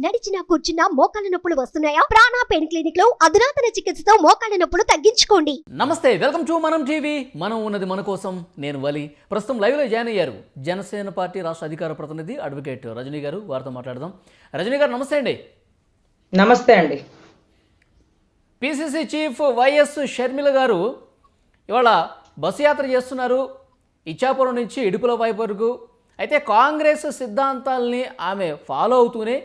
నడిచినా కూర్చున్నా మోకాళ్ళ నొప్పులు వస్తున్నాయా? ప్రాణా పెయిన్ క్లినిక్లో అధునాతన చికిత్సతో మోకాళ్ళ నొప్పులు తగ్గించుకోండి. నమస్తే వెల్కమ్ టు మనం టీవీ. మనం ఉన్నది మన కోసం నేను వలి. ప్రస్తుతం లైవ్లో జాయిన్ అయ్యారు జనసేన పార్టీ రాష్ట్ర అధికార ప్రతినిధి అడ్వకేట్ రజనీ గారు. వారితో మాట్లాడదాం. రజనీ గారు నమస్తే అండి. నమస్తే అండి. పిసిసి చీఫ్ వైఎస్ షర్మిల గారు ఇవాళ బస్సు యాత్ర చేస్తున్నారు. ఇచ్చాపురం నుంచి ఇడుపుల వైపు వరకు. అయితే కాంగ్రెస్ సిద్ధాంతాలని ఆమె ఫాలో అవుతూనే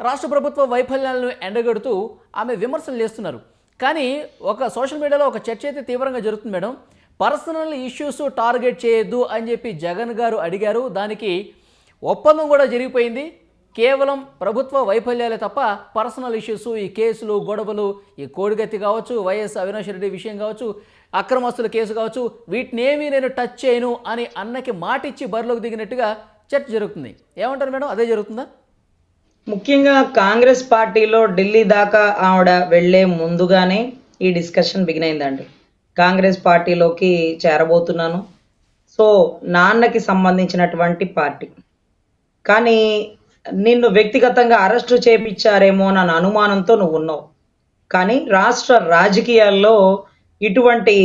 రాష్ట్ర ప్రభుత్వ వైఫల్యాలను ఎండగడుతూ ఆమె విమర్శలు చేస్తున్నారు. కానీ ఒక సోషల్ మీడియాలో ఒక చర్చ అయితే తీవ్రంగా జరుగుతుంది మేడం. పర్సనల్ ఇష్యూస్ టార్గెట్ చేయొద్దు అని చెప్పి జగన్ గారు అడిగారు. దానికి ఒప్పందం కూడా జరిగిపోయింది. కేవలం ప్రభుత్వ వైఫల్యాలే తప్ప పర్సనల్ ఇష్యూస్ ఈ కేసులు గొడవలు ఈ కోడిగత్తి కావచ్చు వైఎస్ అవినాష్ రెడ్డి విషయం కావచ్చు అక్రమస్తుల కేసు కావచ్చు వీటినేమీ నేను టచ్ చేయను అని అన్నకి మాటిచ్చి బరిలోకి దిగినట్టుగా చర్చ జరుగుతుంది. ఏమంటారు మేడం? అదే జరుగుతుందా? ముఖ్యంగా కాంగ్రెస్ పార్టీలో ఢిల్లీ దాకా ఆవిడ వెళ్ళే ముందుగానే ఈ డిస్కషన్ బిగిన్ అయిందండి కాంగ్రెస్ పార్టీలోకి చేరబోతున్నాను. సో నాన్నకి సంబంధించినటువంటి పార్టీ. కానీ నిన్ను వ్యక్తిగతంగా అరెస్టు చేపించారేమో అన్న అనుమానంతో నువ్వు ఉన్నావు. కానీ రాష్ట్ర రాజకీయాల్లో ఇటువంటి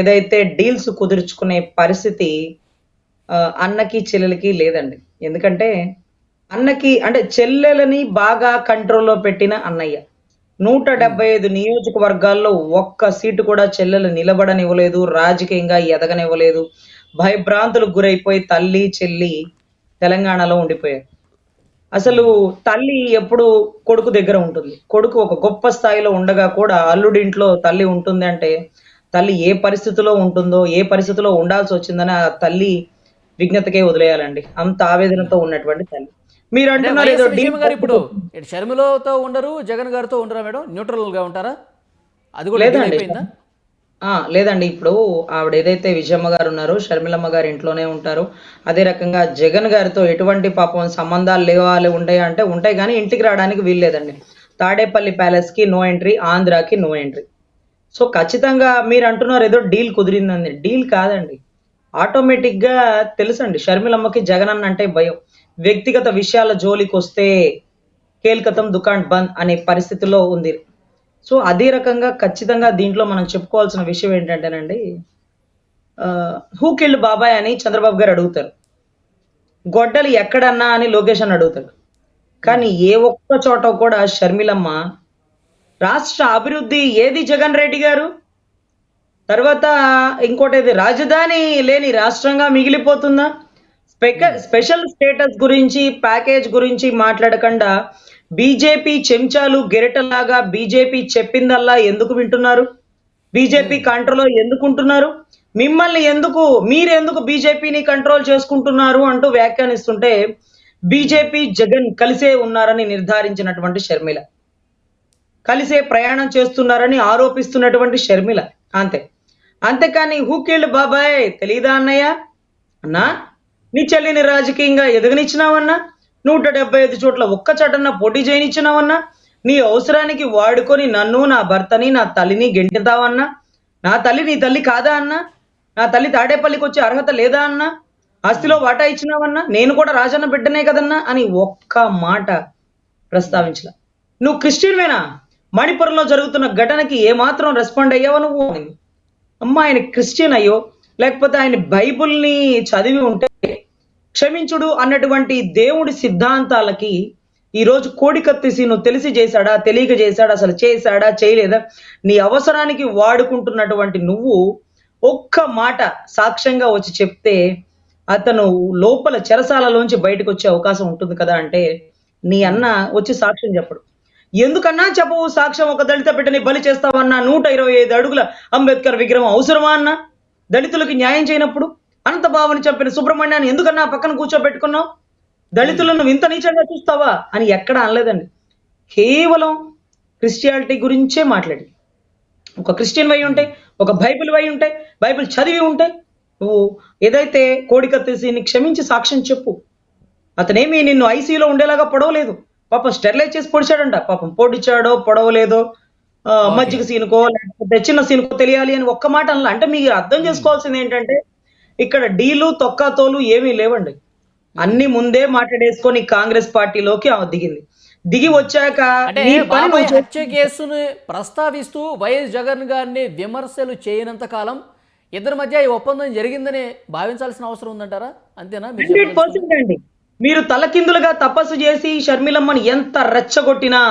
ఏదైతే డీల్స్ కుదుర్చుకునే పరిస్థితి అన్నకి చెల్లెలకి లేదండి. ఎందుకంటే అన్నకి అంటే చెల్లెలని బాగా కంట్రోల్లో పెట్టిన అన్నయ్య. నూట డెబ్బై ఐదు నియోజకవర్గాల్లో ఒక్క సీటు కూడా చెల్లెలు నిలబడనివ్వలేదు రాజకీయంగా ఎదగనివ్వలేదు. భయభ్రాంతులకు గురైపోయి తల్లి చెల్లి తెలంగాణలో ఉండిపోయారు. అసలు తల్లి ఎప్పుడు కొడుకు దగ్గర ఉంటుంది. కొడుకు ఒక గొప్ప స్థాయిలో ఉండగా కూడా అల్లుడింట్లో తల్లి ఉంటుంది అంటే తల్లి ఏ పరిస్థితిలో ఉంటుందో ఏ పరిస్థితిలో ఉండాల్సి వచ్చిందని ఆ తల్లి విజ్ఞతకే వదిలేయాలండి. అంత ఆవేదనతో ఉన్నటువంటి తల్లి. మీరు అంటే అంటున్నారు ఏదో గారు ఇప్పుడు షర్మిలతో ఉండరు జగన్ గారితో ఉండరా మేడం? న్యూట్రల్గా ఉంటారా? అది కూడా లేదండి. లేదండి. ఇప్పుడు ఆవిడ ఏదైతే విజయమ్మ గారు ఉన్నారో షర్మిలమ్మ గారు ఇంట్లోనే ఉంటారు. అదే రకంగా జగన్ గారితో ఎటువంటి పాపం సంబంధాలు లేవాలి ఉంటాయి అంటే ఉంటాయి కానీ ఇంటికి రావడానికి వీల్లేదండి తాడేపల్లి ప్యాలెస్కి నో ఎంట్రీ ఆంధ్రాకి నో ఎంట్రీ. సో ఖచ్చితంగా మీరు అంటున్నారు ఏదో డీల్ కుదిరిందండి డీల్ కాదండి. ఆటోమేటిక్గా తెలుసండి. షర్మిలమ్మకి జగన్ అన్న అంటే భయం. వ్యక్తిగత విషయాల జోలికి వస్తే కేల్కతం దుకాణ్ బంద్ అనే పరిస్థితిలో ఉంది. సో అదే రకంగా ఖచ్చితంగా దీంట్లో మనం చెప్పుకోవాల్సిన విషయం ఏంటంటేనండి హూ కిల్డ్ బాబాయ్ అని చంద్రబాబు గారు అడుగుతారు. గొడ్డలు ఎక్కడన్నా అని లోకేష్ అని అడుగుతాడు. కానీ ఏ ఒక్క చోట కూడా షర్మిలమ్మ రాష్ట్ర అభివృద్ధి ఏది జగన్ రెడ్డి గారు? తర్వాత ఇంకోటి రాజధాని లేని రాష్ట్రంగా మిగిలిపోతుందా? స్పెషల్ స్టేటస్ గురించి ప్యాకేజ్ గురించి మాట్లాడకుండా బీజేపీ చెంచాలు గెరటలాగా బీజేపీ చెప్పిందల్లా ఎందుకు వింటున్నారు? బీజేపీ కంట్రోల్ ఎందుకు ఉంటున్నారు మిమ్మల్ని ఎందుకు మీరు ఎందుకు బీజేపీని కంట్రోల్ చేసుకుంటున్నారు అంటూ వ్యాఖ్యానిస్తుంటే బీజేపీ జగన్ కలిసే ఉన్నారని నిర్ధారించినటువంటి షర్మిల. కలిసే ప్రయాణం చేస్తున్నారని ఆరోపిస్తున్నటువంటి షర్మిల. అంతే. అంతేకాని హూకేళ్ళు బాబాయ్? తెలీదా అన్నయ్య? అన్నా? నీ చెల్లిని రాజకీయంగా ఎదగనిచ్చినావన్నా? నూట డెబ్బై ఐదు చోట్ల ఒక్క చటన్న పోటీ చేయనిచ్చినావన్నా? నీ అవసరానికి వాడుకొని నన్ను నా భర్తని నా తల్లిని గెంటుతావన్నా నా తల్లి నీ తల్లి కాదా అన్నా? నా తల్లి తాడేపల్లికి వచ్చే అర్హత లేదా అన్నా? ఆస్తిలో వాటా ఇచ్చినావన్నా? నేను కూడా రాజన్న బిడ్డనే కదన్నా? అని ఒక్క మాట ప్రస్తావించలా. నువ్వు క్రిస్టియన్వేనా? మణిపురంలో జరుగుతున్న ఘటనకి ఏమాత్రం రెస్పాండ్ అయ్యావు నువ్వు? అమ్మ ఆయన క్రిస్టియన్ అయ్యో. లేకపోతే ఆయన బైబుల్ని చదివి ఉంటే క్షమించుడు అన్నటువంటి దేవుడి సిద్ధాంతాలకి ఈ రోజు కోడి కత్తిసి నువ్వు తెలిసి చేశాడా తెలియక చేశాడా అసలు చేశాడా చేయలేదా? నీ అవసరానికి వాడుకుంటున్నటువంటి నువ్వు ఒక్క మాట సాక్ష్యంగా వచ్చి చెప్తే అతను లోపల చెరసాలలోంచి బయటకు వచ్చే అవకాశం ఉంటుంది కదా అంటే నీ అన్న వచ్చి సాక్ష్యం చెప్పడు. ఎందుకన్నా చెప్పవు? సాక్ష్యం ఒక దళిత బిడ్డని బలి చేస్తావన్నా నూట ఇరవై ఐదు అడుగుల అంబేద్కర్ విగ్రహం అవసరమా అన్నా? దళితులకి న్యాయం చేయనప్పుడు అనంత భావని చంపిన సుబ్రహ్మణ్యాన్ని ఎందుకన్నా పక్కన కూర్చోబెట్టుకున్నావు? దళితులను ఇంత నీచంగా చూస్తావా? అని ఎక్కడా అనలేదండి. కేవలం క్రిస్టియాలిటీ గురించే మాట్లాడి ఒక క్రిస్టియన్ వై ఉంటే ఒక బైబిల్ వై ఉంటే బైబిల్ చదివి ఉంటే నువ్వు ఏదైతే కోడికత్తేసి క్షమించి సాక్ష్యం చెప్పు. అతనేమి నిన్ను ఐసీలో ఉండేలాగా పొడవలేదు. పాపం స్టెరిలైజ్ చేసి పొడిచాడంట. పాపం పొడిచాడో పొడవలేదో మజ్జిగ సీనుకో లేకపోతే చిన్న సీనుకో తెలియాలి అని ఒక్క మాట అనలా. అంటే మీరు అర్థం చేసుకోవాల్సింది ఏంటంటే ఇక్కడ డీలు తొక్కా తోలు ఏమీ లేవండి అన్ని ముందే మాట్లాడేసుకొని కాంగ్రెస్ పార్టీలోకి ఆమె దిగింది దిగి వచ్చాక హత్య కేసును ప్రస్తావిస్తూ వైఎస్ జగన్ గారిని విమర్శలు చేయనంత కాలం ఇద్దరి మధ్య ఈ ఒప్పందం జరిగిందని భావించాల్సిన అవసరం ఉందంటారా అంతేనా హండ్రెడ్? పర్సెంట్ అండి మీరు తలకిందులుగా తపస్సు చేసి షర్మిలమ్మని ఎంత రెచ్చగొట్టినా.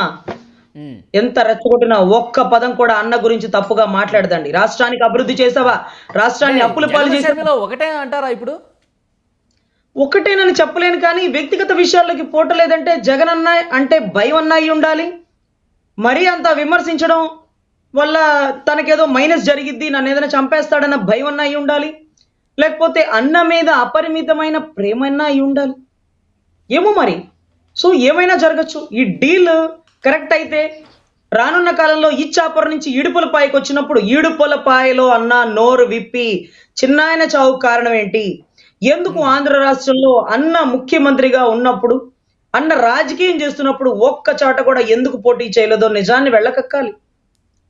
ఎంత రెచ్చగొట్టినా ఒక్క పదం కూడా అన్న గురించి తప్పుగా మాట్లాడదండి. రాష్ట్రానికి అభివృద్ధి చేసావా? రాష్ట్రాన్ని అప్పుల పాలు చేసావా ఒకటే అంటారా ఇప్పుడు? ఒకటేనని చెప్పలేను కానీ వ్యక్తిగత విషయాల్లోకి పోటలేదంటే జగన్ అన్న అంటే భయం అన్న అయి ఉండాలి. మరీ అంత విమర్శించడం వల్ల తనకేదో మైనస్ జరిగిద్ది నన్ను ఏదైనా చంపేస్తాడన్న భయం అన్న అయి ఉండాలి. లేకపోతే అన్న మీద అపరిమితమైన ప్రేమ అన్న అయి ఉండాలి. ఏమో మరి? సో ఏమైనా జరగచ్చు. ఈ డీల్ కరెక్ట్ అయితే రానున్న కాలంలో ఇచ్చాపురం నుంచి ఇడుపులపాయకి వచ్చినప్పుడు ఇడుపులపాయలో అన్న నోరు విప్పి చిన్నాయన చావు కారణం ఏంటి? ఎందుకు ఆంధ్ర రాష్ట్రంలో అన్న ముఖ్యమంత్రిగా ఉన్నప్పుడు అన్న రాజకీయం చేస్తున్నప్పుడు ఒక్క చాట కూడా ఎందుకు పోటీ చేయలేదో నిజాన్ని వెళ్ళకక్కాలి.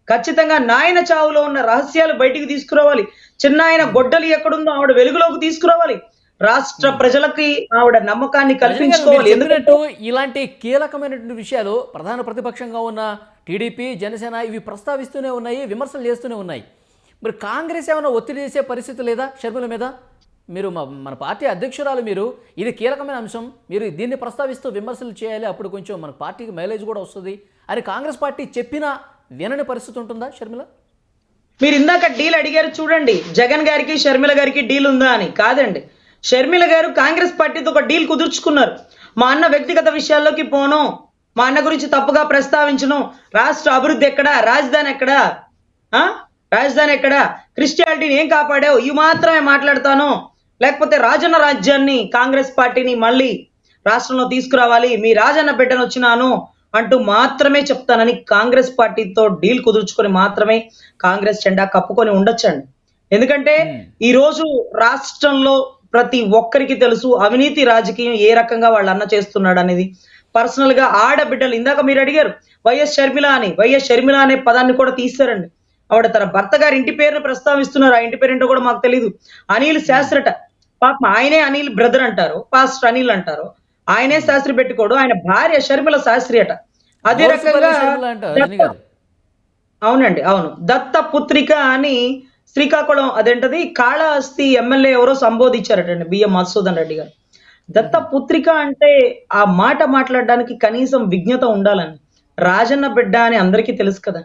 ఖచ్చితంగా నాయన చావులో ఉన్న రహస్యాలు బయటికి తీసుకురావాలి. చిన్నాయన గొడ్డలి ఎక్కడుందో ఆవిడ వెలుగులోకి తీసుకురావాలి. రాష్ట్ర ప్రజలకి ఆవిడ నమ్మకాన్ని కల్పించుకోవాలి. ఎందుకంటే ఇలాంటి కీలకమైనటువంటి విషయాలు ప్రధాన ప్రతిపక్షంగా ఉన్న టీడీపీ జనసేన ఇవి ప్రస్తావిస్తూనే ఉన్నాయి విమర్శలు చేస్తూనే ఉన్నాయి. మరి కాంగ్రెస్ ఏమైనా ఒత్తిడి చేసే పరిస్థితి లేదా షర్మిల మీద? మీరు మన పార్టీ అధ్యక్షురాలు మీరు ఇది కీలకమైన అంశం. మీరు దీన్ని ప్రస్తావిస్తూ విమర్శలు చేయాలి అప్పుడు కొంచెం మన పార్టీకి మైలేజ్ కూడా వస్తుంది. అని కాంగ్రెస్ పార్టీ చెప్పినా వినని పరిస్థితి ఉంటుందా షర్మిల? మీరు ఇందాక డీల్ అడిగారు చూడండి జగన్ గారికి షర్మిల గారికి డీల్ ఉందా అని. కాదండి. షర్మిల గారు కాంగ్రెస్ పార్టీతో ఒక డీల్ కుదుర్చుకున్నారు. మా అన్న వ్యక్తిగత విషయాల్లోకి పోను. మా అన్న గురించి తప్పుగా ప్రస్తావించను. రాష్ట్ర అభివృద్ధి ఎక్కడా? రాజధాని ఎక్కడా? ఆ? రాజధాని ఎక్కడా? క్రిస్టియాలిటీని ఏం కాపాడావు? ఇవి మాత్రమే మాట్లాడతాను. లేకపోతే రాజన్న రాజ్యాన్ని కాంగ్రెస్ పార్టీని మళ్ళీ రాష్ట్రంలో తీసుకురావాలి. మీ రాజన్న బిడ్డను వచ్చినాను అంటూ మాత్రమే చెప్తానని కాంగ్రెస్ పార్టీతో డీల్ కుదుర్చుకొని మాత్రమే కాంగ్రెస్ జెండా కప్పుకొని ఉండొచ్చండి. ఎందుకంటే ఈ రోజు రాష్ట్రంలో ప్రతి ఒక్కరికి తెలుసు అవినీతి రాజకీయం ఏ రకంగా వాళ్ళ అన్న చేస్తున్నాడు అనేది. పర్సనల్గా ఆడబిడ్డలు ఇందాక మీరు అడిగారు వైఎస్ షర్మిల అని. వైఎస్ షర్మిల అనే పదాన్ని కూడా తీశారండి. ఆవిడ తన భర్త గారి ఇంటి పేరును ప్రస్తావిస్తున్నారు. ఆ ఇంటి పేరు ఏంటో కూడా మాకు తెలియదు అనిల్ శాస్త్రట. పాపం ఆయనే అనిల్ బ్రదర్ అంటారు పాస్టర్ అనిల్ అంటారు. ఆయనే శాస్త్రి పెట్టుకోడు ఆయన భార్య షర్మిల శాస్త్రి అట. అదే రకంగా అవునండి అవును. దత్త పుత్రిక అని శ్రీకాకుళం అదేంటది? కాళహస్తి ఎమ్మెల్యే ఎవరో సంబోధించారటండి బిఎం మధుసూదన్ రెడ్డి గారు. దత్త పుత్రిక అంటే ఆ మాట మాట్లాడడానికి కనీసం విజ్ఞత ఉండాలని. రాజన్న బిడ్డ అని అందరికీ తెలుసు కదా.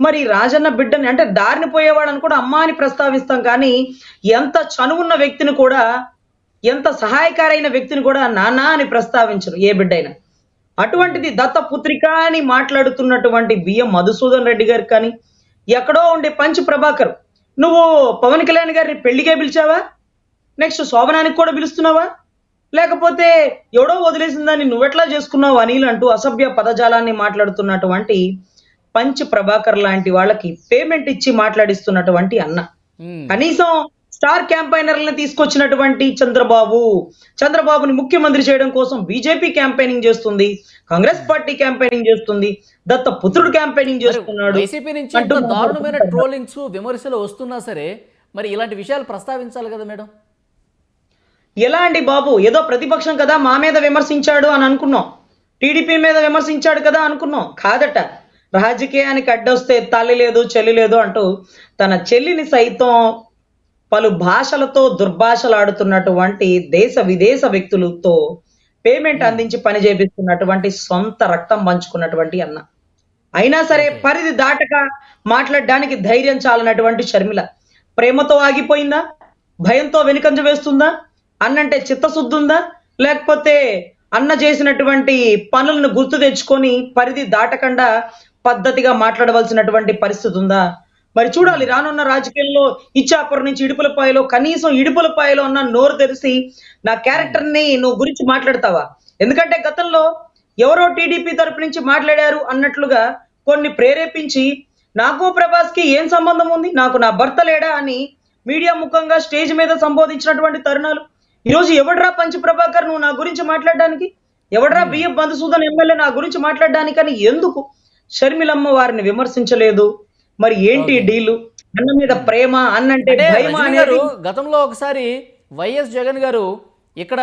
మరి రాజన్న బిడ్డని అంటే దారిని పోయేవాడని కూడా అమ్మ అని ప్రస్తావిస్తాం కానీ ఎంత చనువున్న వ్యక్తిని కూడా ఎంత సహాయకారైన వ్యక్తిని కూడా నాన్న అని ప్రస్తావించరు ఏ బిడ్డైనా. అటువంటిది దత్త పుత్రిక అని మాట్లాడుతున్నటువంటి బియ్యం మధుసూదన్ రెడ్డి గారు కానీ ఎక్కడో ఉండే పంచ్ ప్రభాకర్ నువ్వు పవన్ కళ్యాణ్ గారిని పెళ్ళికే పిలిచావా? నెక్స్ట్ శోభనానికి కూడా పిలుస్తున్నావా? లేకపోతే ఎవడో వదిలేసిన దాన్ని నువ్వెట్లా చేసుకున్నావు అనిల్ అంటూ అసభ్య పదజాలాన్ని మాట్లాడుతున్నటువంటి పంచ్ ప్రభాకర్ లాంటి వాళ్ళకి పేమెంట్ ఇచ్చి మాట్లాడిస్తున్నటువంటి అన్న. కనీసం స్టార్ క్యాంపైనర్లను తీసుకొచ్చినటువంటి చంద్రబాబు. చంద్రబాబుని ముఖ్యమంత్రి చేయడం కోసం బీజేపీ క్యాంపెయినింగ్ చేస్తుంది. కాంగ్రెస్ పార్టీ క్యాంపెయినింగ్ చేస్తుంది. దత్త పుత్రుడు క్యాంపెయినింగ్ చేస్తున్నాడు. వైసీపీ నుంచి దారుణమైన. ట్రోలింగ్స్ విమర్శలు వస్తున్నా సరే మరి ఇలాంటి విషయాలు ప్రస్తావించాలి కదా మేడం? ఎలా అండి బాబు? ఏదో ప్రతిపక్షం కదా మా మీద విమర్శించాడు అని అనుకున్నాం. టీడీపీ మీద విమర్శించాడు కదా అనుకున్నాం. కాదట. రాజకీయానికి అడ్డొస్తే తల్లి లేదు చెల్లి లేదు అంటూ తన చెల్లిని సైతం పలు భాషలతో దుర్భాషలాడుతున్నటువంటి దేశ విదేశ వ్యక్తులతో పేమెంట్ అందించి పని చేపిస్తున్నటువంటి సొంత రక్తం పంచుకున్నటువంటి అన్న. అయినా సరే పరిధి దాటక మాట్లాడడానికి ధైర్యం చాలనటువంటి షర్మిల ప్రేమతో ఆగిపోయిందా? భయంతో వెనుకంజ వేస్తుందా? అన్నంటే చిత్తశుద్ధి ఉందా లేకపోతే అన్న చేసినటువంటి పనులను గుర్తు తెచ్చుకొని పరిధి దాటకుండా పద్ధతిగా మాట్లాడవలసినటువంటి పరిస్థితి ఉందా మరి చూడాలి రానున్న రాజకీయాల్లో ఇచ్చాపురం నుంచి ఇడుపులపాయలో కనీసం ఇడుపులపాయలో ఉన్న నోరు తెరిసి నా క్యారెక్టర్ని నువ్వు గురించి మాట్లాడతావా? ఎందుకంటే గతంలో ఎవరో టీడీపీ తరపు నుంచి మాట్లాడారు అన్నట్లుగా కొన్ని ప్రేరేపించి నాకు ప్రభాస్కి ఏం సంబంధం ఉంది? నాకు నా భర్త లేడా అని మీడియా ముఖంగా స్టేజ్ మీద సంబోధించినటువంటి తరుణాలు. ఈరోజు ఎవడరా పంచ ప్రభాకర్ నువ్వు నా గురించి మాట్లాడడానికి? ఎవడరా బియ్యం మధుసూదన్ ఎమ్మెల్యే నా గురించి మాట్లాడడానికి అని ఎందుకు? షర్మిలమ్మ వారిని విమర్శించలేదు. మరి ఏంటి డీలు? అన్న మీద ప్రేమ అన్నంటే గతంలో ఒకసారి వైఎస్ జగన్ గారు ఇక్కడ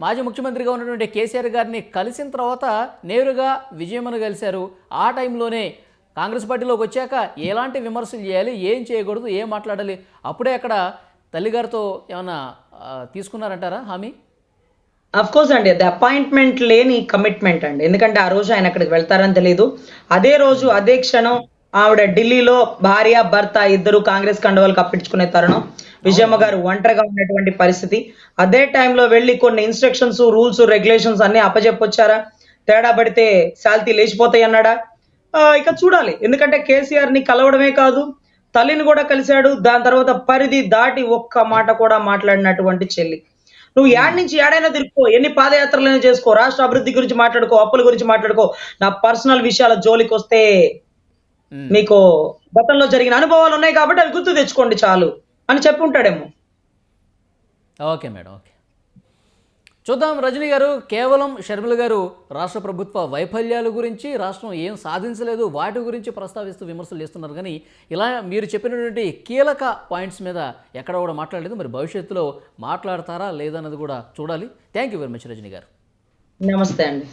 మాజీ ముఖ్యమంత్రిగా ఉన్నటువంటి కేసీఆర్ గారిని కలిసిన తర్వాత నేరుగా విజయమ్మను కలిశారు. ఆ టైంలోనే కాంగ్రెస్ పార్టీలోకి వచ్చాక ఎలాంటి విమర్శలు చేయాలి ఏం చేయకూడదు ఏం మాట్లాడాలి అప్పుడే అక్కడ తల్లిగారితో ఏమన్నా ఆ, తీసుకున్నారంటారా హామీ? కోర్స్ అండి అది అపాయింట్మెంట్ లేని కమిట్మెంట్ అండి. ఎందుకంటే ఆ రోజు ఆయన అక్కడికి వెళ్తారని తెలియదు అదే రోజు అదే క్షణం ఆవిడ ఢిల్లీలో భార్య భర్త ఇద్దరు కాంగ్రెస్ కండువాలు కప్పించుకునే తరుణం. విజయమ్మ గారు ఒంటరిగా ఉన్నటువంటి పరిస్థితి. అదే టైంలో వెళ్ళి కొన్ని ఇన్స్ట్రక్షన్స్ రూల్స్ రెగ్యులేషన్స్ అన్ని అప్పచెప్పొచ్చారా తేడా పడితే శాల్తీ లేచిపోతాయి అన్నాడా ఇక చూడాలి. ఎందుకంటే కేసీఆర్ని కలవడమే కాదు తల్లిని కూడా కలిశాడు దాని తర్వాత పరిధి దాటి ఒక్క మాట కూడా మాట్లాడినటువంటి చెల్లి. నువ్వు యాడ్ నుంచి ఏడైనా తిరుక్కో ఎన్ని పాదయాత్రలైనా చేసుకో రాష్ట్ర అభివృద్ధి గురించి మాట్లాడుకో అప్పుల గురించి మాట్లాడుకో నా పర్సనల్ విషయాల జోలికి వస్తే. మీకు గతంలో జరిగిన అనుభవాలు ఉన్నాయి కాబట్టి అవి గుర్తు తెచ్చుకోండి చాలు అని చెప్పి ఉంటాడేమో ఓకే మేడం ఓకే. చూద్దాం రజనీ గారు కేవలం షర్మిల గారు రాష్ట్ర ప్రభుత్వ వైఫల్యాల గురించి రాష్ట్రం ఏం సాధించలేదు వాటి గురించి ప్రస్తావిస్తూ విమర్శలు చేస్తున్నారు. కానీ ఇలా మీరు చెప్పినటువంటి కీలక పాయింట్స్ మీద ఎక్కడ కూడా మాట్లాడలేదు. మరి భవిష్యత్తులో మాట్లాడతారా లేదన్నది కూడా చూడాలి. Thank you very much Rajani గారు. నమస్తే అండి.